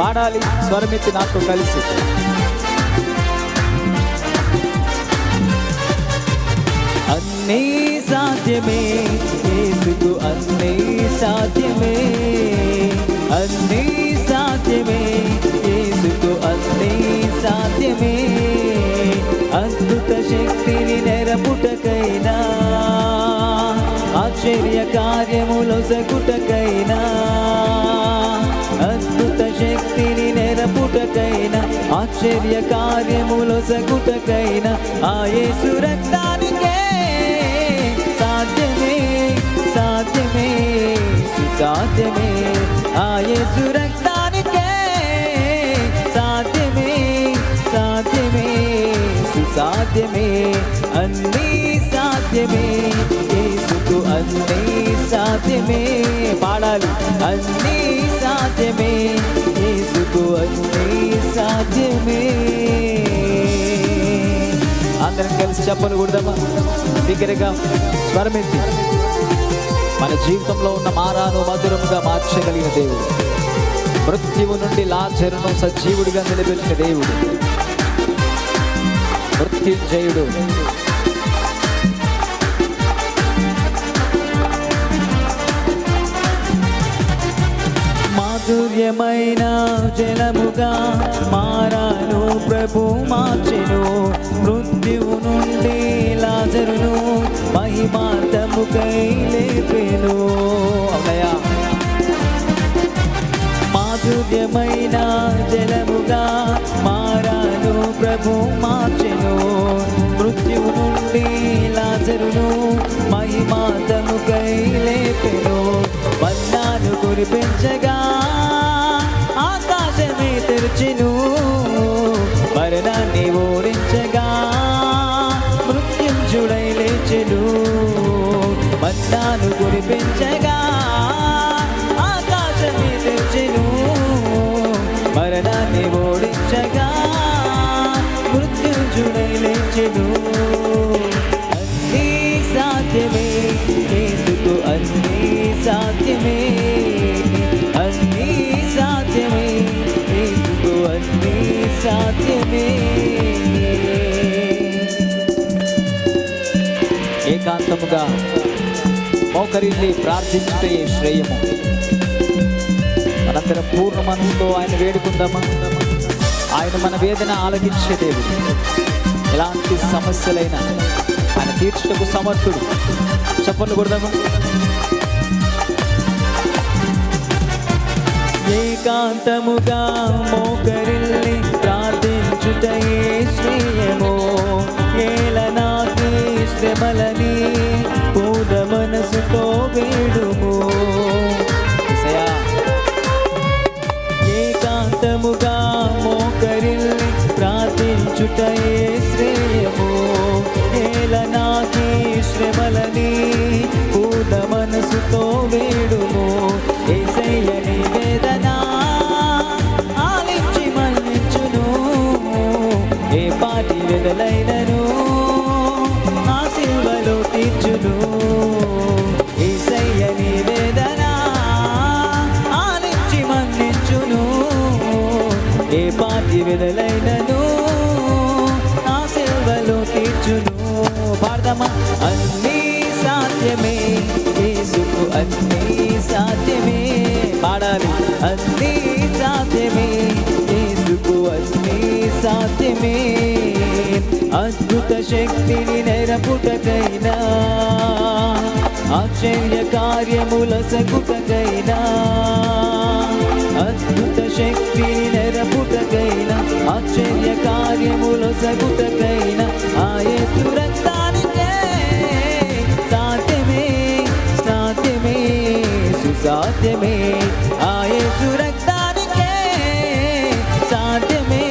పాడాలి స్వరమితి నాతో కలిసి. అన్నీ సాధ్యమే యేసుకు అన్నీ సాధ్యమే. అన్నీ సాధ్యమే యేసుకు అన్నీ సాధ్యమే. అద్భుత శక్తిని నెరపుటకైనా ఆశ్చర్య కార్యములొసగుటకైనా అద్భుత శక్తిని నెరపుటకైనా ఆశ్చర్య కార్యములో సగుటకైనా ఆయే సురక్తానికే రక్తానికే సాధ్యమే సాధ్యమే సుసాధ్యమే. ఆ యేసు సాధ్యమే సాధ్యమే సుసాధ్యమే అన్నీ సాధ్యమే. యేసుకు అన్నీ సాధ్యమే. పాడాలి. అన్నీ సాధ్యమే. అన్నీ సాధ్యమే. అందరం కలిసి చెప్పలు కూడదామా? దగ్గరగా స్వరమెత్తి. మన జీవితంలో ఉన్న మారాను మధురముగా మార్చగలిగిన దేవుడు. మృత్యువు నుండి లాచరును సజీవుడిగా నిలబెట్టిన దేవుడు. మృత్యుంజయుడు. మాధుర్యమైన జలముగా మారాను ప్రభు మార్చెను. మృత్యువు నుండి లాజరును మహిమాతముకై లేపెను. అవునయ్యా. మాధుర్యమైన జలముగా మారాను ప్రభు మార్చెను. మృత్యువు నుండి లాజరును మహిమాతముకై లేపెను. మన్నాను కురిపించగా లేచెను మన్నాను కురిపించగా ఆకాశమే తెరిచెను. మరణాన్ని ఓడించగా మృత్యుంజుడై లేచెను. అన్నీ సాధ్యమే యేసుకు అన్నీ సాధ్యమే. ఏకాంతముగా మోకరిల్లి ప్రార్థించుటే శ్రేయము. మనందరం పూర్ణ మనసుతో ఆయన వేడుకుందామా? ఆయన మన వేదన ఆలకించే దేవుడు. ఎలాంటి సమస్యలైనా ఆయన తీర్చుటకు సమర్థుడు. చెప్పండి కొడదాము ఏకాంతముగా మోకరిల్లి ప్రార్థించుటయే శ్రేయము. శ్రమలని పూద మనసుతో వేడుము. ఏకాంతముగా మోకరిల్లి ప్రార్థించుటయే శ్రేయము. ఏలనాకి శ్రమలని ఏ విడలైనను నా ఆ తీర్చును. పాడదామా? అన్నీ సాధ్యమే. యేసుకు అన్నీ సాధ్యమే. పాడాలి. అన్నీ సాధ్యమే. యేసుకు అన్నీ సాధ్యమే. అద్భుత శక్తిని నెరపుటకైనా ఆశ్చర్య కార్యముల సగుటకైనా అద్భుత శక్తి నెరపుటకైన ఆశ్చర్య కార్యములు సగుటకైన ఆయే రక్తానికే సాధ్యమే సాధ్యమే సుసాధ్యమే ఆయే రక్తానికే సాధ్యమే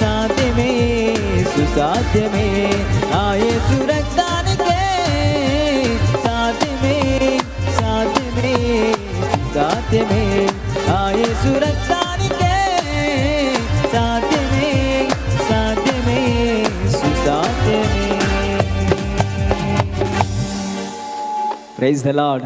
సాధ్యమే సుసాధ్యమే ఆయే రక్తానికే Praise the Lord.